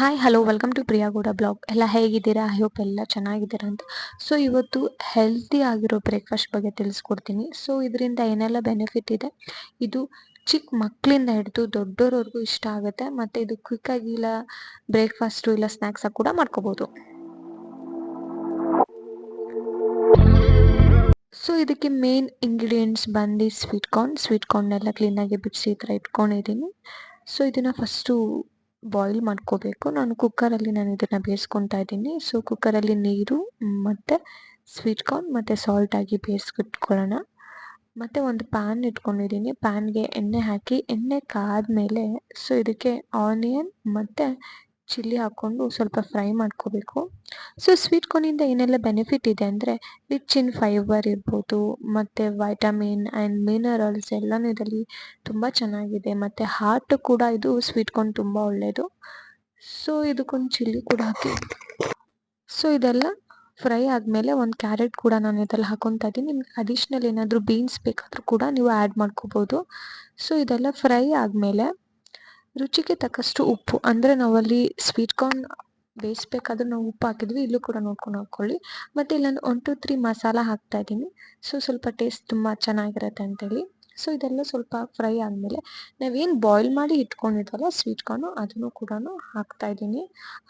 Hi hello welcome to Priya Gowda blog ಎಲ್ಲ ಹೇಗಿದ್ದೀರಾ? I hope ಎಲ್ಲ ಚೆನ್ನಾಗಿದ್ದೀರಾ ಅಂತ. ಸೊ ಇವತ್ತು ಹೆಲ್ತಿ ಆಗಿರೋ ಬ್ರೇಕ್ಫಾಸ್ಟ್ ಬಗ್ಗೆ ತಿಳಿಸ್ಕೊಡ್ತೀನಿ. ಸೊ ಇದರಿಂದ ಏನೆಲ್ಲ ಬೆನಿಫಿಟ್ ಇದೆ? ಇದು ಚಿಕ್ಕ ಮಕ್ಕಳಿಂದ ಹಿಡಿದು ದೊಡ್ಡೋರವರೆಗೂ ಇಷ್ಟ ಆಗುತ್ತೆ. ಮತ್ತು ಇದು ಕ್ವಿಕ್ಕಾಗಿ ಇಲ್ಲ ಬ್ರೇಕ್ಫಾಸ್ಟು ಇಲ್ಲ ಸ್ನ್ಯಾಕ್ಸಾಗಿ ಕೂಡ ಮಾಡ್ಕೋಬೋದು. ಸೊ ಇದಕ್ಕೆ ಮೇನ್ ಇಂಗ್ರೀಡಿಯೆಂಟ್ಸ್ ಬಂದು ಸ್ವೀಟ್ ಕಾರ್ನ್ ಸ್ವೀಟ್ ಕಾರ್ನೆಲ್ಲ ಕ್ಲೀನಾಗಿ ಬಿಡಿಸಿ ಈ ಥರ ಇಟ್ಕೊಂಡಿದ್ದೀನಿ. ಸೊ ಇದನ್ನು ಫಸ್ಟು ಬಾಯ್ಲ್ ಮಾಡ್ಕೋಬೇಕು. ನಾನು ಕುಕ್ಕರಲ್ಲಿ ನಾನು ಇದನ್ನು ಬೇಯಿಸ್ಕೊತಾ ಇದ್ದೀನಿ. ಸೊ ಕುಕ್ಕರಲ್ಲಿ ನೀರು ಮತ್ತು ಸ್ವೀಟ್ ಕಾರ್ನ್ ಮತ್ತು ಸಾಲ್ಟ್ ಹಾಕಿ ಬೇಯಿಸ್ಕಿಟ್ಕೊಳ್ಳೋಣ ಮತ್ತು ಒಂದು ಪ್ಯಾನ್ ಇಟ್ಕೊಂಡಿದ್ದೀನಿ. ಪ್ಯಾನ್ಗೆ ಎಣ್ಣೆ ಹಾಕಿ, ಎಣ್ಣೆ ಕಾದ ಮೇಲೆ ಸೊ ಇದಕ್ಕೆ ಆನಿಯನ್ ಮತ್ತು ಚಿಲ್ಲಿ ಹಾಕ್ಕೊಂಡು ಸ್ವಲ್ಪ ಫ್ರೈ ಮಾಡ್ಕೋಬೇಕು. ಸೊ ಸ್ವೀಟ್ ಕಾರ್ನಿಂದ ಏನೆಲ್ಲ ಬೆನಿಫಿಟ್ ಇದೆ ಅಂದರೆ ರಿಚ್ ಇನ್ ಫೈಬರ್ ಇರ್ಬೋದು, ಮತ್ತು ವೈಟಮಿನ್ ಆ್ಯಂಡ್ ಮಿನರಲ್ಸ್ ಎಲ್ಲನೂ ಇದರಲ್ಲಿ ತುಂಬ ಚೆನ್ನಾಗಿದೆ. ಮತ್ತು ಹಾರ್ಟ್ ಕೂಡ ಇದು ಸ್ವೀಟ್ ಕಾರ್ನ್ ತುಂಬ ಒಳ್ಳೆಯದು ಸೊ ಇದಕ್ಕೊಂದು ಚಿಲ್ಲಿ ಕೂಡ ಹಾಕಿ. ಸೊ ಇದೆಲ್ಲ ಫ್ರೈ ಆದಮೇಲೆ ಒಂದು ಕ್ಯಾರೆಟ್ ಕೂಡ ನಾನು ಇದರಲ್ಲಿ ಹಾಕೊತಾ ಇದ್ದೀನಿ. ನಿಮ್ಗೆ ಅಡಿಷ್ನಲ್ ಏನಾದರೂ ಬೀನ್ಸ್ ಬೇಕಾದರೂ ಕೂಡ ನೀವು ಆ್ಯಡ್ ಮಾಡ್ಕೋಬೋದು. ಸೊ ಇದೆಲ್ಲ ಫ್ರೈ ಆದಮೇಲೆ ರುಚಿಗೆ ತಕ್ಕಷ್ಟು ಉಪ್ಪು. ಅಂದರೆ ನಾವಲ್ಲಿ ಸ್ವೀಟ್ ಕಾರ್ನ್ ಬೇಯಿಸ್ಬೇಕಾದ್ರೆ ನಾವು ಉಪ್ಪು ಹಾಕಿದ್ವಿ, ಇಲ್ಲೂ ಕೂಡ ನೋಡ್ಕೊಂಡು ಹಾಕ್ಕೊಳ್ಳಿ. ಮತ್ತು ಇಲ್ಲೊಂದು ಒನ್ ಟು ತ್ರೀ ಮಸಾಲ ಹಾಕ್ತಾ ಇದ್ದೀನಿ. ಸೊ ಸ್ವಲ್ಪ ಟೇಸ್ಟ್ ತುಂಬ ಚೆನ್ನಾಗಿರುತ್ತೆ ಅಂತೇಳಿ. ಸೊ ಇದೆಲ್ಲ ಸ್ವಲ್ಪ ಫ್ರೈ ಆದಮೇಲೆ ನಾವೇನು ಬಾಯ್ಲ್ ಮಾಡಿ ಇಟ್ಕೊಂಡಿದ್ವಲ್ಲ ಸ್ವೀಟ್ ಕಾರ್ನು ಅದನ್ನು ಕೂಡ ಹಾಕ್ತಾ ಇದ್ದೀನಿ.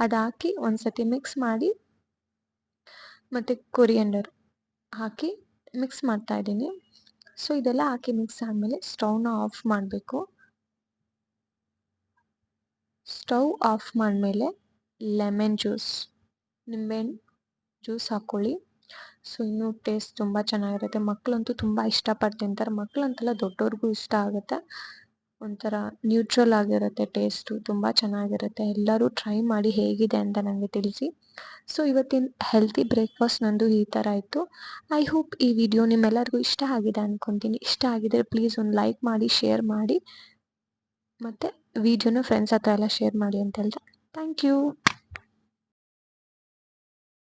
ಅದು ಹಾಕಿ ಒಂದು ಸತಿ ಮಿಕ್ಸ್ ಮಾಡಿ ಮತ್ತು ಕೊರಿಯಂಡರ್ ಹಾಕಿ ಮಿಕ್ಸ್ ಮಾಡ್ತಾ ಇದ್ದೀನಿ. ಸೊ ಇದೆಲ್ಲ ಹಾಕಿ ಮಿಕ್ಸ್ ಆದಮೇಲೆ ಸ್ಟವ್ನ ಆಫ್ ಮಾಡಬೇಕು. ಸ್ಟವ್ ಆಫ್ ಮಾಡಿದ್ಮೇಲೆ ಲೆಮನ್ ಜ್ಯೂಸ್ ನಿಂಬೆಹಣ್ಣು ಜ್ಯೂಸ್ ಹಾಕ್ಕೊಳ್ಳಿ ಸೊ ಇನ್ನೂ ಟೇಸ್ಟ್ ತುಂಬ ಚೆನ್ನಾಗಿರುತ್ತೆ. ಮಕ್ಕಳಂತೂ ತುಂಬ ಇಷ್ಟಪಟ್ಟು ತಿಂತಾರೆ. ಮಕ್ಕಳಂತೆಲ್ಲ ದೊಡ್ಡವ್ರಿಗೂ ಇಷ್ಟ ಆಗುತ್ತೆ. ಒಂಥರ ನ್ಯೂಟ್ರಲ್ ಆಗಿರುತ್ತೆ ಟೇಸ್ಟು ತುಂಬ ಚೆನ್ನಾಗಿರುತ್ತೆ. ಎಲ್ಲರೂ ಟ್ರೈ ಮಾಡಿ ಹೇಗಿದೆ ಅಂತ ನನಗೆ ತಿಳಿಸಿ. ಸೊ ಇವತ್ತಿನ ಹೆಲ್ತಿ ಬ್ರೇಕ್ಫಾಸ್ಟ್ ನಂದು ಈ ಥರ ಇತ್ತು ಐ ಹೋಪ್ ಈ ವಿಡಿಯೋ ನಿಮ್ಮೆಲ್ಲರಿಗೂ ಇಷ್ಟ ಆಗಿದೆ ಅಂದ್ಕೊತೀನಿ ಇಷ್ಟ ಆಗಿದ್ರೆ ಪ್ಲೀಸ್ ಒಂದು ಲೈಕ್ ಮಾಡಿ ಶೇರ್ ಮಾಡಿ. ಮತ್ತು ವಿಡಿಯೋನ ಫ್ರೆಂಡ್ಸ್ ಹತ್ರ ಎಲ್ಲ ಶೇರ್ ಮಾಡಿ ಅಂತ ಹೇಳ್ತಾ ಥ್ಯಾಂಕ್ ಯು